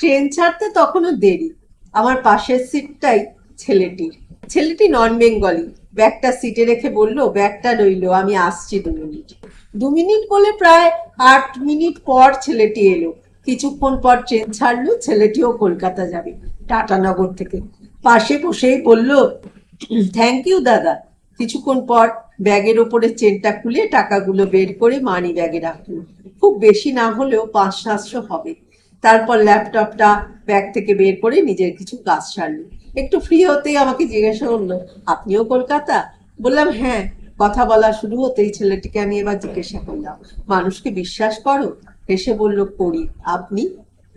Train ছাড়তে তখনও দেরি। আমার পাশের সিটটাই ছেলেটির। ছেলেটি নন বেঙ্গলি ব্যাগটা সিটে রেখে বলল, ব্যাগটা রইল, আমি আসছি দু মিনিট। দু মিনিট বলে প্রায় আট মিনিট পর ছেলেটি এলো। কিছুক্ষণ পর ট্রেন ছাড়লো, ছেলেটিও কলকাতা যাবে টাটানগর থেকে। পাশে বসেই বলল, থ্যাংক ইউ দাদা। কিছুক্ষণ পর ব্যাগের ওপরে চেনটা খুলে টাকাগুলো বের করে মানি ব্যাগে রাখল। খুব বেশি না হলেও পাঁচ সাতশো হবে। তারপর ল্যাপটপটা ব্যাগ থেকে বের করে নিজের কিছু কাজ সারলো। একটু ফ্রি হতেই আমাকে জিজ্ঞাসা করল, আপনিও কলকাতা? বললাম হ্যাঁ কথা বলা শুরু হতেই ছেলেটিকে আমি এবার জিজ্ঞাসা করলাম, মানুষকে বিশ্বাস করো? হেসে বলল, করি। আপনি?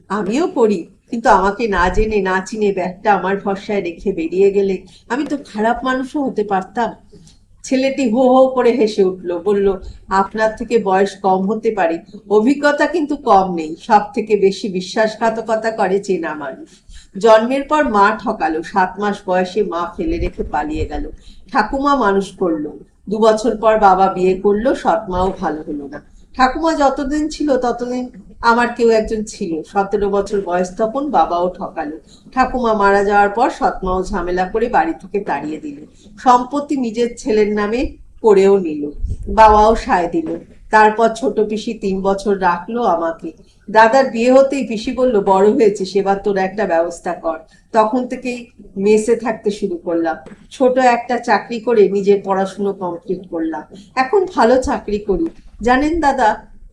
আমিও করি, কিন্তু আমাকে না জেনে না চিনে ব্যাগটা আমার ভরসায় রেখে বেরিয়ে গেলে আমি তো খারাপ মানুষও হতে পারতাম। ছেলেটি হো হো করে হেসে উঠল, বলল, আপনার থেকে বয়স কম হতে পারে, অভিজ্ঞতা কিন্তু কম নেই সব থেকে বেশি বিশ্বাসঘাতকতা করে চেনা মানুষ। জন্মের পর মা ঠকালো, সাত মাস বয়সে মা ফেলে রেখে পালিয়ে গেল। ঠাকুমা মানুষ করল, দু বছর পর বাবা বিয়ে করল, সৎ মাও ভালো হলো না। ঠাকুমা যতদিন ছিল ততদিন আমার কেউ একজন ছিল। সতেরো বছর বয়স তখন বাবাও ঠকালো। ঠাকুমা মারা যাওয়ার পর সৎমাও ঝামেলা করে বাড়ি থেকে তাড়িয়ে দিল। সম্পত্তি নিজের ছেলের নামে করেও নিল। বাবাও সায় দিল। তারপর ছোট পিসি তিন বছর রাখল আমাকে। দাদার বিয়ে হতেই পিসি বলল, বড় হয়েছে সেবার তোর একটা ব্যবস্থা কর। তখন থেকেই মেসে থাকতে শুরু করলাম। ছোট একটা চাকরি করে নিজের পড়াশুনো কমপ্লিট করলাম। এখন ভালো চাকরি করি। জানেন দাদা,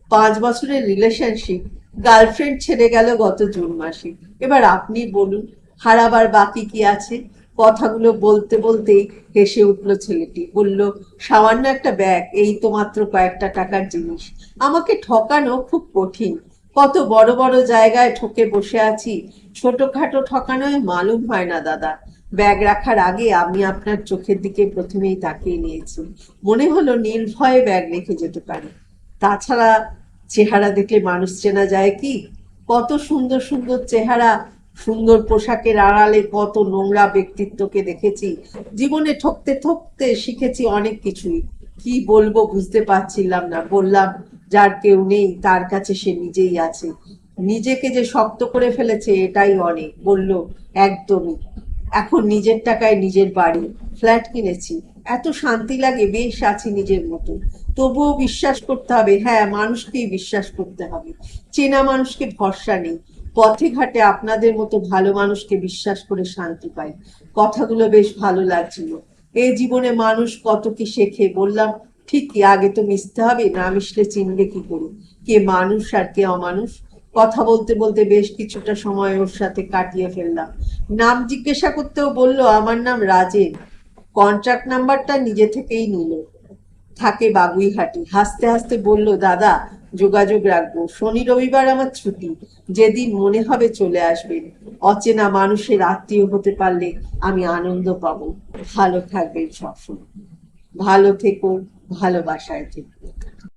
পাঁচ বছরের রিলেশনশিপ গার্লফ্রেন্ড ছেড়ে গেল গত জুন মাসে। এবার আপনি বলুন, হারাবার বাকি কি আছে? কথাগুলো বলতে বলতেই হেসে উঠল ছেলেটি। বলল, সামান্য একটা ব্যাগ এই তো মাত্র কয়েকটা টাকার জিনিস। আমাকে ঠকানো খুব কঠিন। কত বড় বড় জায়গায় ঠকে বসে আছি, ছোটখাটো ঠকানোয় মালুম হয় না দাদা। ব্যাগ রাখার আগে আমি আপনার চোখের দিকে প্রথমেই তাকিয়ে নিয়েছি। মনে হলো নির্ভয়ে ব্যাগ রেখে যেতে পারি। তাছাড়া চেহারা দেখলে মানুষ চেনা যায় কি? কত সুন্দর সুন্দর চেহারা, সুন্দর পোশাকের আড়ালে কত নোংরা ব্যক্তিত্বকে দেখেছি। জীবনে ঠকতে ঠকতে শিখেছি অনেক কিছুই। কি বলব বুঝতে পারছিলাম না। বললাম, যার কেউ নেই, তার কাছে সে নিজেই আছে। নিজেকে যে শক্ত করে ফেলেছে, এটাই অনেক। বলল, একদমই। এখন নিজের টাকায় নিজের বাড়ি। ফ্ল্যাট কিনেছি। এত শান্তি লাগে, বেশ আছি নিজের মতো। তবুও বিশ্বাস করতে হবে হ্যাঁ মানুষকেই বিশ্বাস করতে হবে। চেনা মানুষকে ভরসা নেই। পথে ঘাটে আপনাদের মতো ভালো মানুষকে বিশ্বাস করে শান্তি পাই। কথাগুলো বেশ ভালো লাগছিল। এই জীবনে মানুষ কত কি শেখে, বললাম ঠিকই আগে তো মিশতে হবে, না মিশলে চিনবে কি করে? কে মানুষ আর কে অমানুষ? কথা বলতে বলতে বেশ কিছুটা সময় ওর সাথে কাটিয়ে ফেললাম। নাম জিজ্ঞাসা করতেও বলল, আমার নাম রাজেন। কন্ট্রাক্ট নাম্বারটা নিজে থেকেই নিল। থাকে বাগুইহাটি। হাসতে হাসতে বলল, দাদা, যোগাযোগ রাখব। শনি রবিবার আমার ছুটি। যেদিন মনে হবে চলে আসবেন। অচেনা মানুষের আত্মীয় হতে পারলে আমি আনন্দ পাবো। ভালো থাকবেন সবসময়। ভালো থেকো, ভালোবাসায় থেকো।